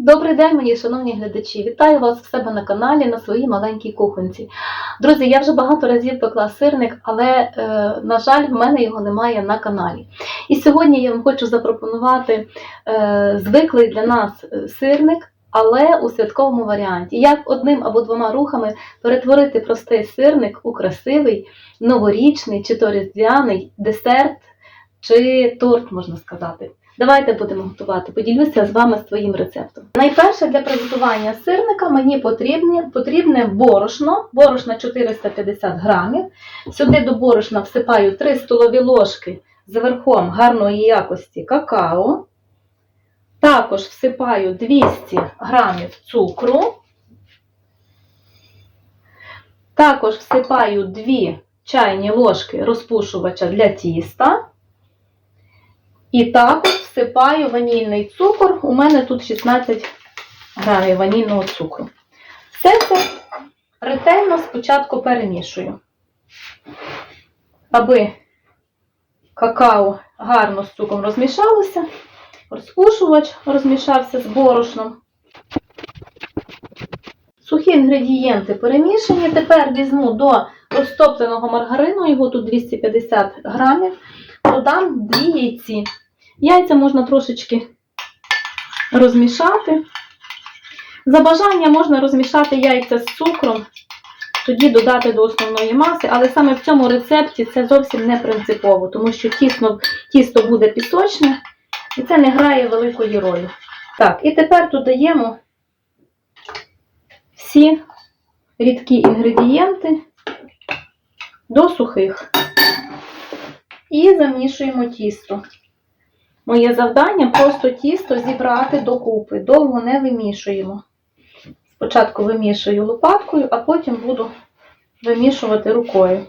Добрий день, мої шановні глядачі! Вітаю вас в себе на каналі на своїй маленькій кухонці. Друзі, я вже багато разів пекла сирник, але, е, на жаль, в мене його немає на каналі. І сьогодні я вам хочу запропонувати е, звиклий для нас е, сирник, але у святковому варіанті. Як одним або двома рухами перетворити простий сирник у красивий, новорічний чи то різдвяний десерт чи торт, можна сказати. Давайте будемо готувати. Поділюся з вами своїм рецептом. Найперше для приготування сирника мені потрібне, потрібне борошно, борошна 450 грамів. Сюди до борошна всипаю 3 столові ложки з верхом гарної якості какао. Також всипаю 200 грамів цукру. Також всипаю 2 чайні ложки розпушувача для тіста. І також всипаю ванільний цукор. У мене тут 16 грамів ванільного цукру. Все це ретельно спочатку перемішую, аби какао гарно з цукром розмішалося, розпушувач розмішався з борошном. Сухі інгредієнти перемішані. Тепер візьму до розтопленого маргарину, його тут 250 грамів, додам дві яйці. Яйця можна трошечки розмішати. За бажання можна розмішати яйця з цукром, тоді додати до основної маси, але саме в цьому рецепті це зовсім не принципово, тому що тісно, тісто буде пісочне і це не грає великої ролі. Так, і тепер додаємо всі рідкі інгредієнти до сухих. І замішуємо тісто. Моє завдання просто тісто зібрати докупи. Довго не вимішуємо. Спочатку вимішую лопаткою, а потім буду вимішувати рукою.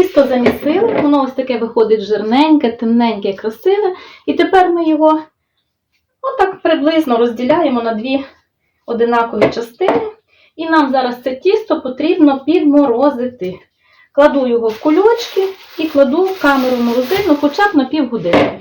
Тісто замісили, воно ось таке виходить жирненьке, темненьке, красиве. І тепер ми його отак приблизно розділяємо на дві одинакові частини. І нам зараз це тісто потрібно підморозити. Кладу його в кульочки і кладу в камеру морозильну хоча б на півгодини.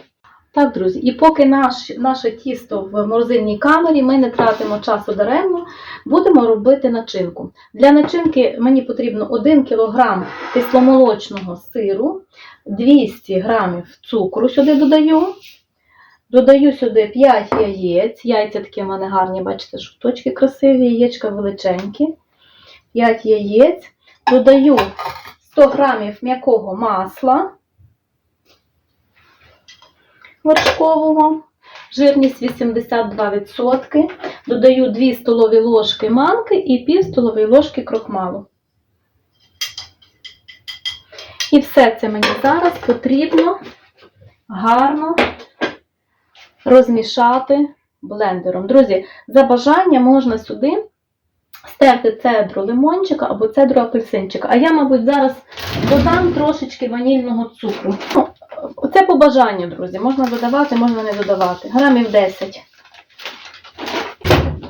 Так, друзі, і поки наш, наше тісто в морозильній камері, ми не тратимо часу даремно, будемо робити начинку. Для начинки мені потрібно 1 кг кисломолочного сиру, 200 г цукру сюди додаю. Додаю сюди 5 яєць. Яйця такі в мене гарні, бачите, жовточки красиві, яєчка величенькі. 5 яєць. Додаю 100 г м'якого масла вершкового, жирність 82%. Додаю 2 столові ложки манки і пів столової ложки крохмалу. І все це мені зараз потрібно гарно розмішати блендером. Друзі, за бажання можна сюди стерти цедру лимончика або цедру апельсинчика. А я, мабуть, зараз додам трошечки ванільного цукру. Це по бажанню, друзі. Можна додавати, можна не додавати. Грамів 10.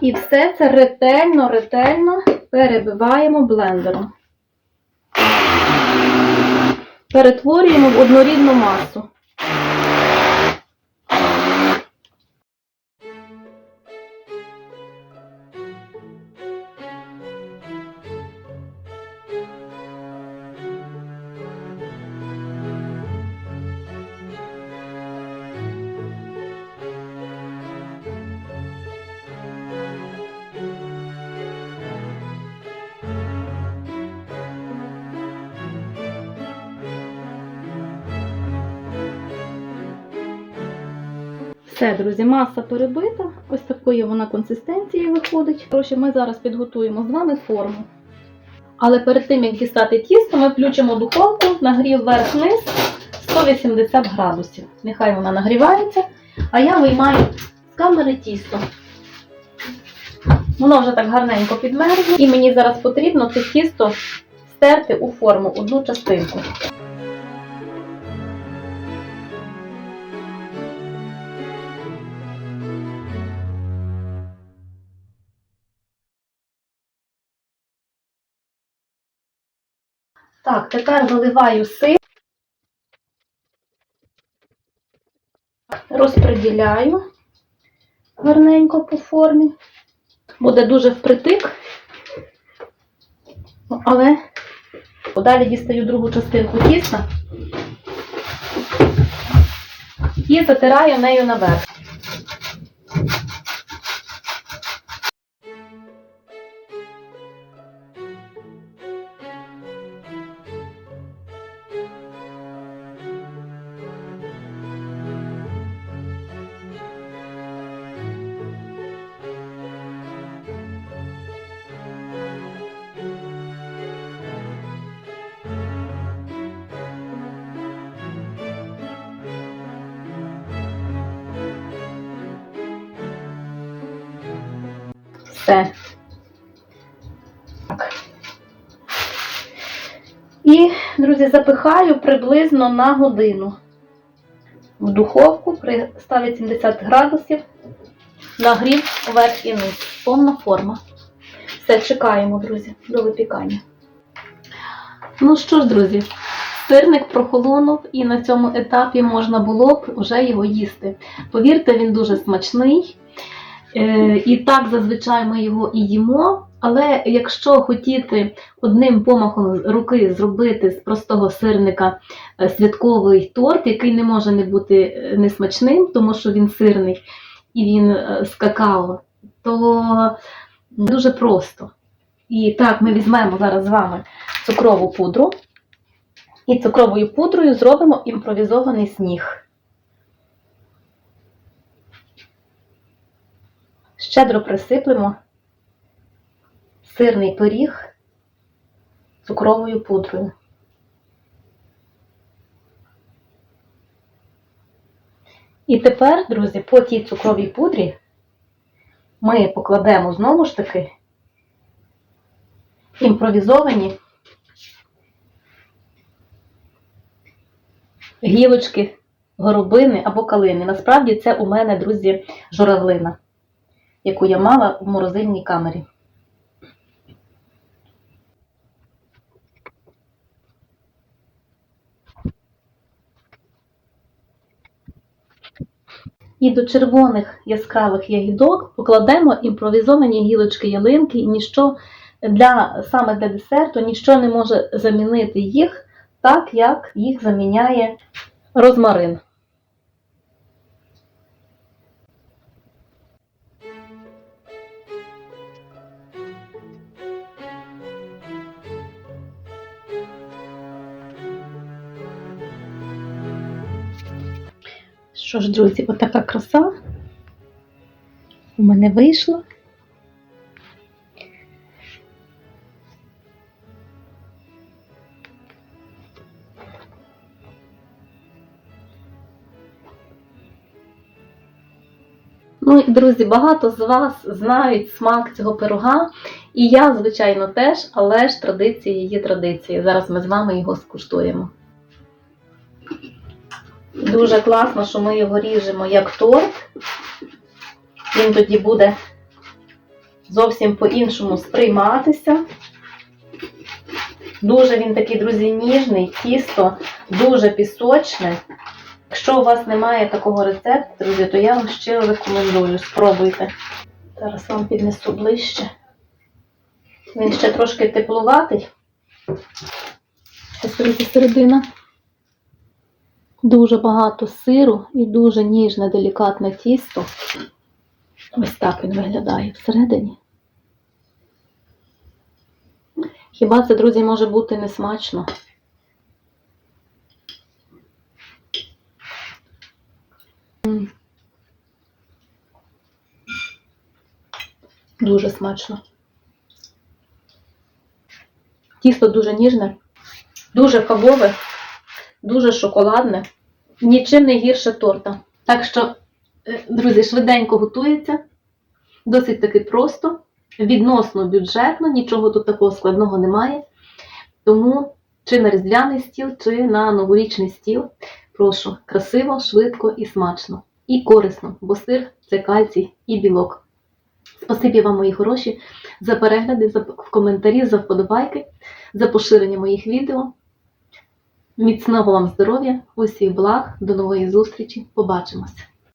І все це ретельно, ретельно перебиваємо блендером. Перетворюємо в однорідну масу. Все, друзі, маса перебита. Ось такої вона консистенції виходить. Коротше, ми зараз підготуємо з вами форму. Але перед тим, як дістати тісто, ми включимо духовку, нагрів вверх-вниз 180 градусів. Нехай вона нагрівається, а я виймаю з камери тісто. Воно вже так гарненько підмерзло, і мені зараз потрібно це тісто стерти у форму, одну частинку. Так, тепер виливаю сир, розподіляю гарненько по формі. Буде дуже впритик, Ну, але далі дістаю другу частинку тіста і затираю нею наверх. Все. Так. І, друзі, запихаю приблизно на годину в духовку при 180 градусів. Нагрів верх і низ. Повна форма. Все, чекаємо, друзі, до випікання. Ну що ж, друзі, сирник прохолонув, і на цьому етапі можна було б вже його їсти. Повірте, він дуже смачний. Е, І так зазвичай ми його і їмо. Але якщо хотіти одним помахом руки зробити з простого сирника е, святковий торт, який не може не бути е, несмачним, тому що він сирний і він з какао, то дуже просто. І так, ми візьмемо зараз з вами цукрову пудру. І цукровою пудрою зробимо імпровізований сніг. Щедро присиплемо сирний пиріг цукровою пудрою. І тепер, друзі, по тій цукровій пудрі ми покладемо знову ж таки імпровізовані гілочки горобини або калини. Насправді це у мене, друзі, журавлина яку я мала в морозильній камері. І до червоних яскравих ягідок покладемо імпровізовані гілочки ялинки, ніщо для, саме для десерту ніщо не може замінити їх так, як їх заміняє розмарин. Що ж, друзі, отака краса у мене вийшла. Ну, друзі, багато з вас знають смак цього пирога, і я, звичайно, теж, але ж традиції є традиції. Зараз ми з вами його скуштуємо. Дуже класно, що ми його ріжемо як торт. Він тоді буде зовсім по-іншому сприйматися. Дуже він такий, друзі, ніжний, тісто, дуже пісочне. Якщо у вас немає такого рецепту, друзі, то я вам щиро рекомендую, спробуйте. Зараз вам піднесу ближче. Він ще трошки теплуватий. Ось середина. Дуже багато сиру і дуже ніжне, делікатне тісто. Ось так він виглядає всередині. Хіба це, друзі, може бути несмачно? Дуже смачно. Тісто дуже ніжне, дуже кавове, дуже шоколадне, нічим не гірше торта. Так що, е, друзі, швиденько готується, досить таки просто. відносно бюджетно, нічого тут такого складного немає. Тому чи на різдвяний стіл, чи на новорічний стіл. Прошу, красиво, швидко і смачно. І корисно, бо сир це кальцій і білок. Спасибі вам, мої хороші, за перегляди, за коментарі, за вподобайки, за поширення моїх відео. Міцного вам здоров'я, усіх благ, до нової зустрічі. Побачимося!